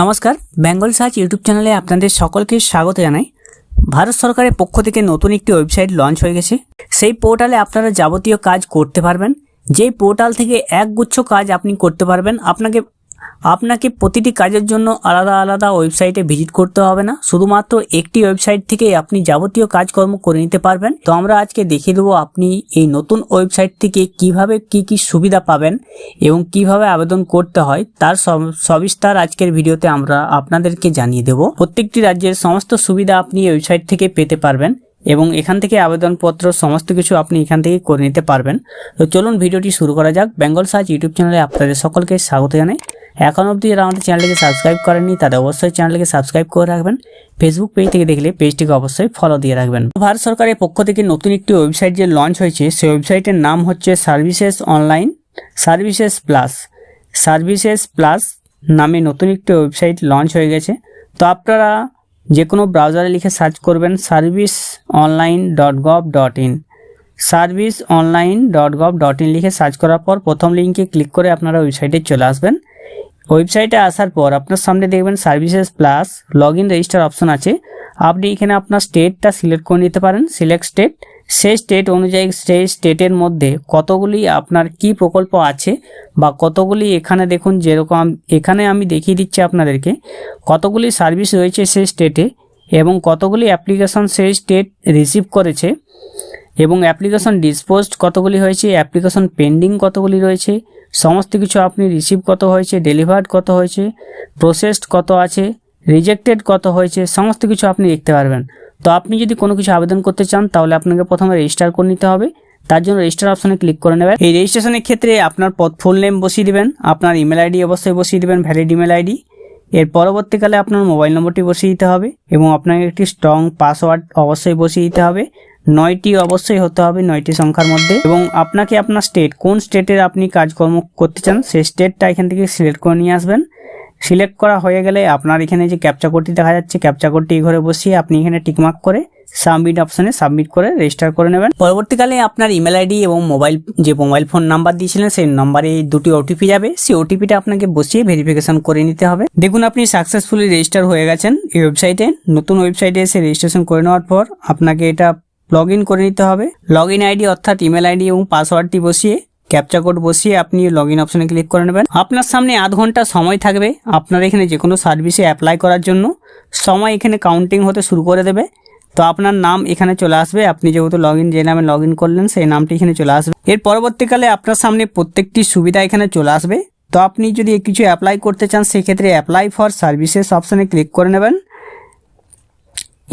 নমস্কার, Bengal search YouTube চ্যানেলে আপনাদের সকলকে স্বাগত জানাই। ভারত সরকারের পক্ষ থেকে নতুন একটি ওয়েবসাইট লঞ্চ হয়ে গেছে। সেই পোর্টালে আপনারা যাবতীয় কাজ করতে পারবেন। যেই পোর্টাল থেকে একগুচ্ছ কাজ আপনি করতে পারবেন, আপনাকে আপনাকে প্রতিটি কাজের জন্য আলাদা আলাদা ওয়েবসাইটে ভিজিট করতে হবে না। শুধুমাত্র একটি ওয়েবসাইট থেকে আপনি যাবতীয় কাজকর্ম করে নিতে পারবেন। তো আমরা আজকে দেখিয়ে দেবো আপনি এই নতুন ওয়েবসাইট থেকে কীভাবে কি কি সুবিধা পাবেন এবং কীভাবে আবেদন করতে হয়, তার সব- সবিস্তার আজকের ভিডিওতে আমরা আপনাদেরকে জানিয়ে দেব। প্রত্যেকটি রাজ্যের সমস্ত সুবিধা আপনি ওয়েবসাইট থেকে পেতে পারবেন এবং এখান থেকে আবেদনপত্র, সমস্ত কিছু আপনি এখান থেকে করে নিতে পারবেন। তো চলুন ভিডিওটি শুরু করা যাক। বেঙ্গল সার্চ ইউটিউব চ্যানেলে আপনাদের সকলকে স্বাগত জানাই। এখন অবধি যারা আমাদের চ্যানেলটিকে সাবস্ক্রাইব করেননি, তাদের অবশ্যই চ্যানেলটিকে সাবস্ক্রাইব করে রাখবেন। ফেসবুক পেজ থেকে দেখলে পেজটিকে অবশ্যই ফলো দিয়ে রাখবেন। ভারত সরকারের পক্ষ থেকে নতুন একটি ওয়েবসাইট যে লঞ্চ হয়েছে, সেই ওয়েবসাইটের নাম হচ্ছে services online services plus services plus নামে নতুন একটি ওয়েবসাইট লঞ্চ হয়ে গেছে। তো আপনারা যে কোনো ব্রাউজারে লিখে সার্চ করবেন service online dot gov dot in service online dot gov dot in লিখে সার্চ করার পর প্রথম লিঙ্কে ক্লিক করে আপনারা ওয়েবসাইটে চলে আসবেন। ওয়েবসাইটে আসার পর আপনার সামনে দেখবেন services plus log in register option আছে। আপনি এখানে আপনার স্টেটটা সিলেক্ট করে নিতে পারেন, সিলেক্ট স্টেট। সেই স্টেট অনুযায়ী সেই স্টেটের মধ্যে কতগুলি আপনার কি প্রকল্প আছে বা কতগুলি এখানে দেখুন যেরকম এখানে আমি দেখিয়ে দিচ্ছি আপনাদেরকে, কতগুলি সার্ভিস রয়েছে সেই স্টেটে এবং কতগুলি অ্যাপ্লিকেশন সেই স্টেট রিসিভ করেছে। এবং অ্যাপ্লিকেশন ডিসপোজড কতগুলি হয়েছে অ্যাপ্লিকেশন পেন্ডিং কতগুলি রয়েছে, সমস্ত কিছু আপনি রিসিভ কত হয়েছে ডেলিভার্ড কত হয়েছে প্রসেসড কত আছে রিজেক্টেড কত হয়েছে, সমস্ত কিছু আপনি দেখতে পারবেন। তো আপনি যদি কোনো কিছু আবেদন করতে চান, তাহলে আপনাকে প্রথমে রেজিস্টার করে নিতে হবে। তার জন্য রেজিস্টার অপশনে ক্লিক করে নেবেন। এই রেজিস্ট্রেশনের ক্ষেত্রে আপনার পদ ফুল নেম বসিয়ে দেবেন, আপনার ইমেল আইডি অবশ্যই বসিয়ে দেবেন ভ্যালিড ইমেল আইডি এর পরবর্তীকালে আপনার মোবাইল নম্বরটি বসিয়ে দিতে হবে এবং আপনাকে একটি স্ট্রং পাসওয়ার্ড অবশ্যই বসিয়ে দিতে হবে। নয়টি অবশ্যই হতে হবে নয়টি সংখ্যার মধ্যে। এবং আপনাকে আপনার স্টেট কোন স্টেটের আপনি কাজকর্ম করতে চান, সেই স্টেটটা এখান থেকে সিলেক্ট করে নিয়ে আসবেন। সিলেক্ট করা হয়ে গেলে আপনার এখানে যে ক্যাপচা কোডটি দেখা যাচ্ছে ক্যাপচা কোডটি ঘরে বসিয়ে আপনি এখানে টিকমার্ক করে সাবমিট অপশনে সাবমিট করে রেজিস্টার করে নেবেন। পরবর্তীকালে আপনার ইমেল আইডি এবং মোবাইল যে মোবাইল ফোন নাম্বার দিয়েছিলেন, সেই নাম্বারে দুটি ওটিপি যাবে। সেই ওটিপিটা আপনাকে বসিয়ে ভেরিফিকেশন করে নিতে হবে। দেখুন, আপনি সাকসেসফুলি রেজিস্টার হয়ে গেছেন এই ওয়েবসাইটে নতুন ওয়েবসাইটে এসে রেজিস্ট্রেশন করে নেওয়ার পর আপনাকে এটা লগ ইন করে নিতে হবে। লগ ইন আইডি অর্থাৎ ইমেল আইডি এবং পাসওয়ার্ডটি বসিয়ে ক্যাপচা কোড বসিয়ে আপনি লগ ইন অপশনে ক্লিক করে নেবেন। আপনার সামনে আধ ঘণ্টা সময় থাকবে আপনার এখানে যে কোনো সার্ভিসে অ্যাপ্লাই করার জন্য। সময় এখানে কাউন্টিং হতে শুরু করে দেবে। তো আপনার নাম এখানে চলে আসবে। আপনি যেহেতু লগ ইন যে নামে লগ ইন করলেন, সেই নামটি এখানে চলে আসবে। এর পরবর্তীকালে আপনার সামনে প্রত্যেকটি সুবিধা এখানে চলে আসবে। তো আপনি যদি কিছু অ্যাপ্লাই করতে চান, সেক্ষেত্রে অ্যাপ্লাই ফর সার্ভিসেস অপশনে ক্লিক করে নেবেন।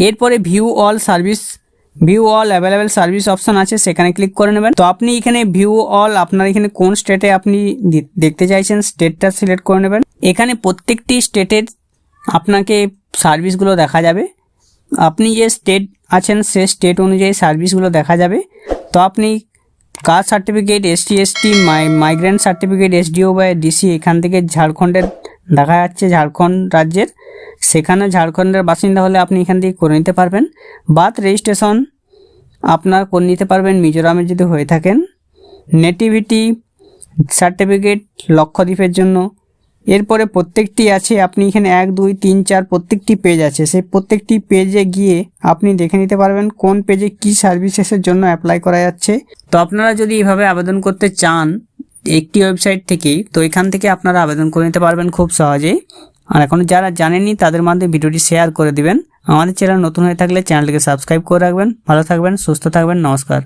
এরপরে view all service view all available service option আছে, সেখানে ক্লিক করে নেবেন। তো আপনি এখানে ভিউ অল আপনার এখানে কোন স্টেটে আপনি দেখতে চাইছেন স্টেটটা সিলেক্ট করে নেবেন। এখানে প্রত্যেকটি স্টেটের আপনাকে সার্ভিসগুলো দেখা যাবে। আপনি যে স্টেট আছেন, সে স্টেট অনুযায়ী সার্ভিসগুলো দেখা যাবে। তো আপনি caste certificate ST ST migrant certificate SDO বা ডিসি এখান থেকে ঝাড়খণ্ডের দেখা যাচ্ছে ঝাড়খণ্ড রাজ্যের। সেখানে ঝাড়খণ্ডের বাসিন্দা হলে আপনি এখান থেকে করে নিতে পারবেন। বাথ রেজিস্ট্রেশন আপনার করে নিতে পারবেন মিজোরামে যদি হয়ে থাকেন। নেটিভিটি, সার্টিফিকেট, লক্ষদ্বীপের জন্য। এরপরে প্রত্যেকটি আছে, আপনি এখানে এক, দুই, তিন, চার প্রত্যেকটি পেজ আছে। সেই প্রত্যেকটি পেজে গিয়ে আপনি দেখে নিতে পারবেন কোন পেজে কি সার্ভিসেসের জন্য অ্যাপ্লাই করা যাচ্ছে। তো আপনারা যদি এভাবে আবেদন করতে চান একটি ওয়েবসাইট থেকেই তো এখান থেকে আপনারা আবেদন করে নিতে পারবেন খুব সহজেই। আর এখন যারা জানেননি, তাদের মাধ্যমে ভিডিওটি শেয়ার করে দিবেন। আমাদের চ্যানেল নতুন হয়ে থাকলে চ্যানেলটিকে সাবস্ক্রাইব করে রাখবেন। ভালো থাকবেন, সুস্থ থাকবেন, নমস্কার।